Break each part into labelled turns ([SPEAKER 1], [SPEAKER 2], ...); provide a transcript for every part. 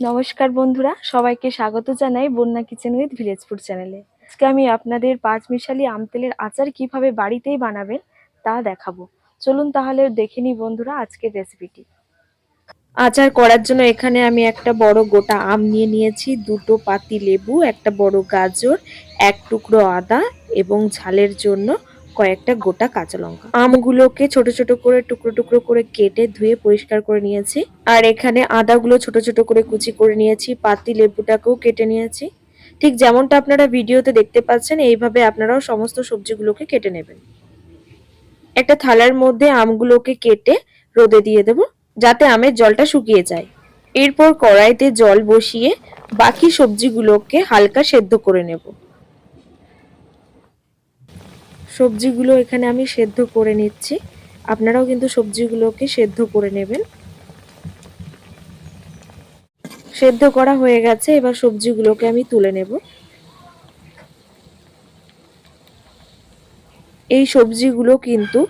[SPEAKER 1] নমস্কার বন্ধুরা, সবাইকে স্বাগত জানাই বন্যা কিচেন উইথ ভিলেজ ফুড চ্যানেলে। আজকে আমি আপনাদের পাঁচ মিশালি আম তেলের আচার কীভাবে বাড়িতেই বানাবেন তা দেখাবো। চলুন তাহলে দেখে নিই বন্ধুরা আজকের রেসিপিটি আচার করার জন্য এখানে আমি একটা বড় গোটা আম নিয়ে নিয়েছি, দুটো পাতি লেবু, একটা বড় গাজর, এক টুকরো আদা এবং ঝালের জন্য কয়েকটা গোটা কাঁচা লঙ্কা। আমগুলোকে ছোট ছোট করে, টুকরো টুকরো করে কেটে ধুয়ে পরিষ্কার করে নিয়েছি। আর এখানে আদাগুলো ছোট ছোট করে কুচি করে নিয়েছি, পাতি লেবুটাকেও কেটে নিয়েছি। ঠিক যেমনটা আপনারা ভিডিওতে দেখতে পাচ্ছেন, এইভাবে আপনারাও সমস্ত সবজিগুলোকে কেটে নেবেন। একটা থালার মধ্যে আমগুলোকে কেটে রোদে দিয়ে দেব, যাতে আমের জলটা শুকিয়ে যায়। এরপর কড়াইতে জল বসিয়ে বাকি সবজিগুলোকে হালকা সেদ্ধ করে নেব। সবজিগুলো এখানে আমি সেদ্ধ করে নিচ্ছি। আপনারাও কিন্তু সবজিগুলোকে সেদ্ধ করে নেবেন। সেদ্ধ করা হয়ে গেছে, এবার সবজিগুলোকে আমি তুলে নেব। এই সবজিগুলো কিন্তু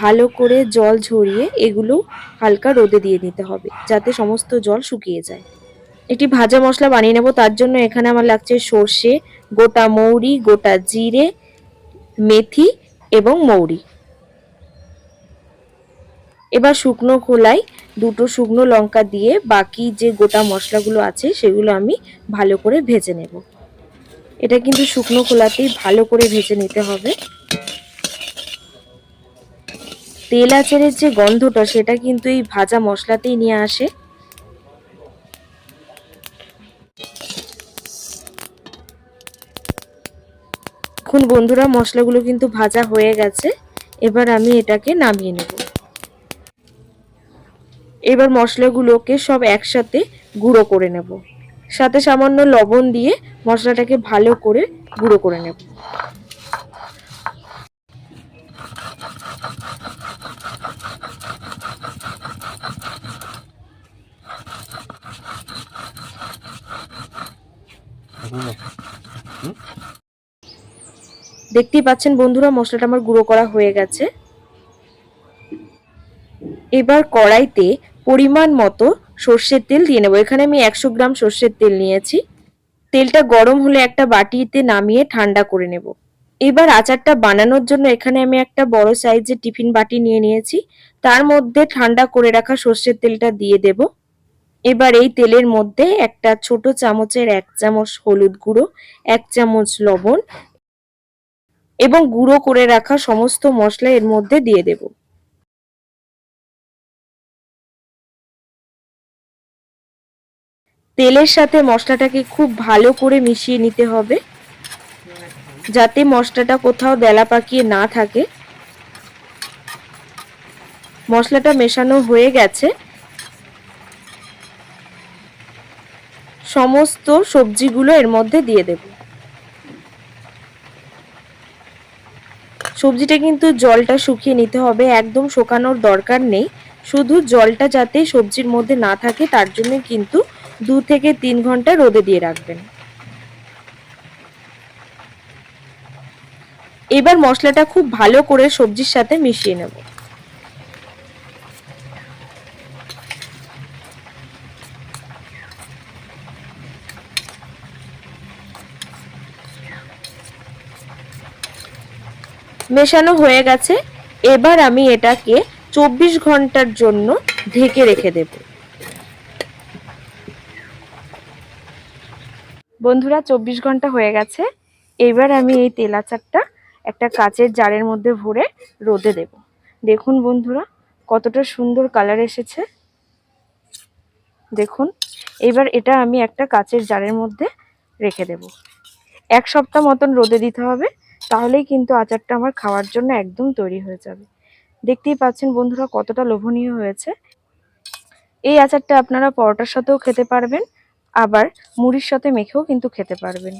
[SPEAKER 1] ভালো করে জল ঝরিয়ে এগুলো হালকা রোদে দিয়ে নিতে হবে, যাতে সমস্ত জল শুকিয়ে যায়। একটি ভাজা মশলা বানিয়ে নেব, তার জন্য এখানে আমার লাগছে সর্ষে, গোটা মৌরি, গোটা জিরে মেথি এবং মৌরি। এবার শুকনো খোলায় দুটো শুকনো লঙ্কা দিয়ে বাকি যে গোটা মশলাগুলো আছে সেগুলো আমি ভালো করে ভেজে নেব। এটা কিন্তু শুকনো খোলাতেই ভালো করে ভেজে নিতে হবে। তেল আচারের যে গন্ধটা সেটা কিন্তু এই ভাজা মশলাতেই নিয়ে আসে। এখন বন্ধুরা মশলাগুলো কিন্তু ভাজা হয়ে গেছে। এবার আমি এটাকে নামিয়ে নেব। এবার মশলাগুলোকে সব একসাথে গুঁড়ো করে নেব। সাথে সামান্য লবণ দিয়ে মশলাটাকে ভালো করে গুঁড়ো করে নেব। দেখতেই পাচ্ছেন বন্ধুরা, মশলাটা আমার গুঁড়ো করা হয়ে গেছে। এবার কড়াইতে পরিমাণ মতো সর্ষের তেল দিয়ে নেব। এখানে আমি একশো গ্রাম সর্ষের তেল নিয়েছি। তেলটা গরম হলে একটা বাটিতে নামিয়ে ঠান্ডা করে নেব। এবার আচারটা বানানোর জন্য এখানে আমি একটা বড় সাইজের টিফিন বাটি নিয়ে নিয়েছি। তার মধ্যে ঠান্ডা করে রাখা সর্ষের তেলটা দিয়ে দেব। এবার এই তেলের মধ্যে একটা ছোট চামচের এক চামচ হলুদ গুঁড়ো, এক চামচ লবণ এবং গুঁড়ো করে রাখা সমস্ত মশলা এর মধ্যে দিয়ে দেব। তেলের সাথে মশলাটাকে খুব ভালো করে মিশিয়ে নিতে হবে। যাতে মশলাটা কোথাও দেলা পাকিয়ে না থাকে। মশলাটা মেশানো হয়ে গেছে। সমস্ত সবজিগুলো এর মধ্যে দিয়ে দেবো। সবজিটা কিন্তু জলটা শুকিয়ে নিতে হবে, একদম শুকানোর দরকার নেই। শুধু জলটা যাতে সবজির মধ্যে না থাকে, তার জন্য কিন্তু দু থেকে তিন ঘণ্টা রোদে দিয়ে রাখবেন। এবার মশলাটা খুব ভালো করে সবজির সাথে মিশিয়ে নেব। মেশানো হয়ে গেছে। এবার আমি এটাকে চব্বিশ ঘণ্টার জন্য ঢেকে রেখে দেব। বন্ধুরা, চব্বিশ ঘণ্টা হয়ে গেছে। এবার আমি এই তেলাচারটা একটা কাচের জারের মধ্যে ভরে রোদে দেব। দেখুন বন্ধুরা, কতটা সুন্দর কালার এসেছে। দেখুন, এবার এটা আমি একটা কাচের জারের মধ্যে রেখে দেব। এক সপ্তাহ মতন রোদে দিতে হবে। তাহলেই কিন্তু আচারটা আমার খাওয়ার জন্য একদম তৈরি হয়ে যাবে। দেখতেই পাচ্ছেন বন্ধুরা কতটা লোভনীয় হয়েছে। এই আচারটা আপনারা পরোটার সাথেও খেতে পারবেন, আবার মুড়ির সাথে মেখেও কিন্তু খেতে পারবেন।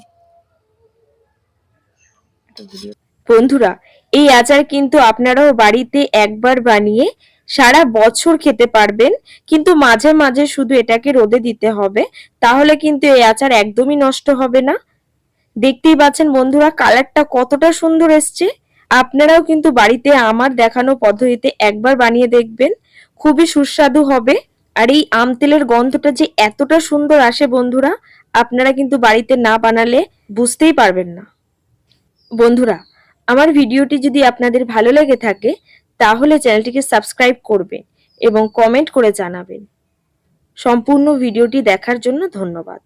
[SPEAKER 1] বন্ধুরা, এই আচার কিন্তু আপনারাও বাড়িতে একবার বানিয়ে সারা বছর খেতে পারবেন, কিন্তু মাঝে মাঝে শুধু এটাকে রোদে দিতে হবে, তাহলে কিন্তু এই আচার একদমই নষ্ট হবে না। দেখতেই পাচ্ছেন বন্ধুরা, কালারটা কতটা সুন্দর এসছে। আপনারাও কিন্তু বাড়িতে আমার দেখানো পদ্ধতিতে একবার বানিয়ে দেখবেন, খুবই সুস্বাদু হবে। আর এই আম তেলের গন্ধটা যে এতটা সুন্দর আসে বন্ধুরা, আপনারা কিন্তু বাড়িতে না বানালে বুঝতেই পারবেন না। বন্ধুরা, আমার ভিডিওটি যদি আপনাদের ভালো লেগে থাকে, তাহলে চ্যানেলটিকে সাবস্ক্রাইব করবেন এবং কমেন্ট করে জানাবেন। সম্পূর্ণ ভিডিওটি দেখার জন্য ধন্যবাদ।